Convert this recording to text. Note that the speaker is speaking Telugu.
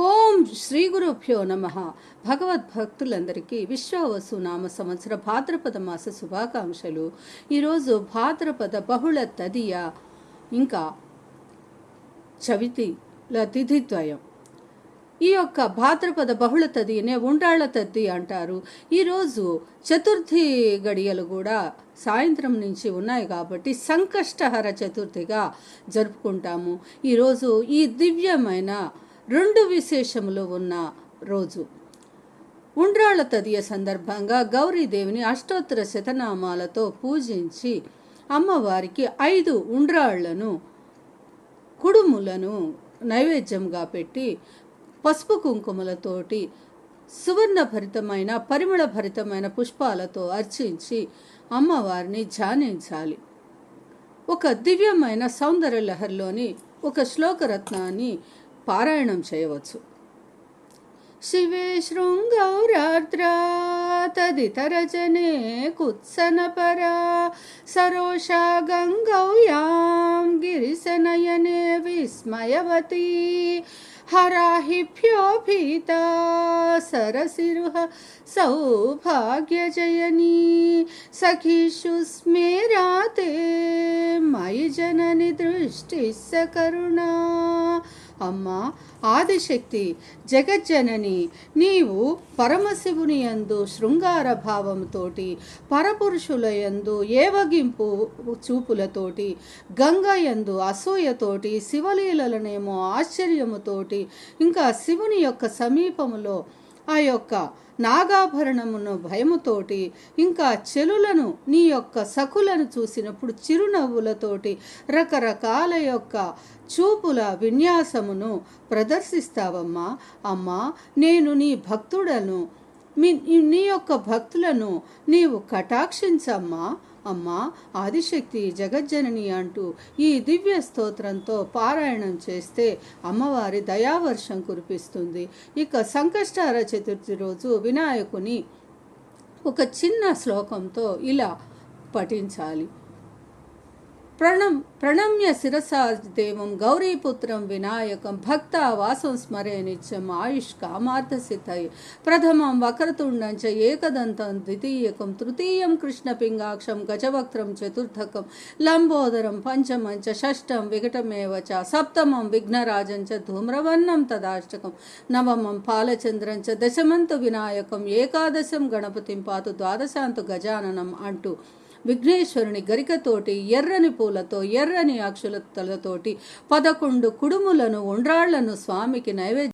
ఓం శ్రీ గురుభ్యో నమ భగవద్భక్తులందరికీ విశ్వవసు నామ సంవత్సర భాద్రపద మాస శుభాకాంక్షలు. ఈరోజు భాద్రపద బహుళ తదియ ఇంకా చవితిల తిథిద్వయం. ఈ యొక్క భాద్రపద బహుళ తదినే ఉండ్రాళ్ళ తద్ది అంటారు. ఈరోజు చతుర్థి గడియలు కూడా సాయంత్రం నుంచి ఉన్నాయి కాబట్టి సంకష్టహర చతుర్థిగా జరుపుకుంటాము. ఈరోజు ఈ దివ్యమైన రెండు విశేషములు ఉన్న రోజు. ఉండ్రాళ్ళ తదియ సందర్భంగా గౌరీదేవిని అష్టోత్తర శతనామాలతో పూజించి అమ్మవారికి ఐదు ఉండ్రాళ్ళను కుడుములను నైవేద్యంగా పెట్టి పసుపు కుంకుమలతోటి సువర్ణ భరితమైన పరిమళ భరితమైన పుష్పాలతో అర్చించి అమ్మవారిని ధ్యానించాలి. ఒక దివ్యమైన సౌందర్యలహరిలోని ఒక శ్లోకరత్నాన్ని పారాయణం చేయవచ్చు శివే శృంగౌరార్ద్రా తదితరజనే కుత్సనపరా సరోషా గంగౌ యాం గిరిశనయనే విస్మయవతి హరాహిభ్యోభీతా సరసిరుహ సౌభాగ్యజయనీ సఖీషు స్మేరాతే మయి జనని దృష్టి సకరుణా అమ్మా ఆదిశక్తి జగజ్జనని నీవు పరమశివుని యందు శృంగార భావంతోటి పరపురుషుల యందు ఏవగింపు చూపులతోటి గంగ యందు అసూయతోటి శివలీలలనేమో ఆశ్చర్యముతోటి ఇంకా శివుని యొక్క సమీపములో ఆ యొక్క నాగాభరణమును భయముతోటి ఇంకా చెలులను నీ యొక్క సకులను చూసినప్పుడు చిరునవ్వులతోటి రకరకాల యొక్క చూపుల విన్యాసమును ప్రదర్శిస్తావమ్మా. అమ్మా నేను నీ భక్తుడను మీ నీ యొక్క భక్తులను నీవు కటాక్షించమ్మా. అమ్మా ఆదిశక్తి జగజ్జనని అంటూ ఈ దివ్య స్తోత్రంతో పారాయణం చేస్తే అమ్మవారి దయావర్షం కురిపిస్తుంది. ఇక సంకష్టార చతుర్థి రోజు వినాయకుని ఒక చిన్న శ్లోకంతో ఇలా పఠించాలి. ప్రణం ప్రణమ్య శిరసా దేవం గౌరీపుత్రం వినాయకం భక్త వాసం స్మరే నిత్యం ఆయుష్ కామార్థ సిద్ధై ప్రథమం వక్రతుండం చ ఏకదంతం ద్వితీయకం తృతీయం కృష్ణపింగాక్షం గజవక్త్రం చతుర్థకం లంబోదరం పంచమం చ షష్టం వికటమేవ చ సప్తమం విఘ్నరాజం చ ధూమ్రవర్ణం తదాష్టకం నవమం పాలచంద్రం చ దశమంతు వినాయకం ఏకాదశం గణపతిం పాతు ద్వాదశాంతు గజాననం అంటూ విఘ్నేశ్వరుని గరికతోటి ఎర్రని పూలతో ఎర్రని అక్షులతలతోటి పదకొండు కుడుములను ఉండ్రాళ్ళను స్వామికి నైవేద్యం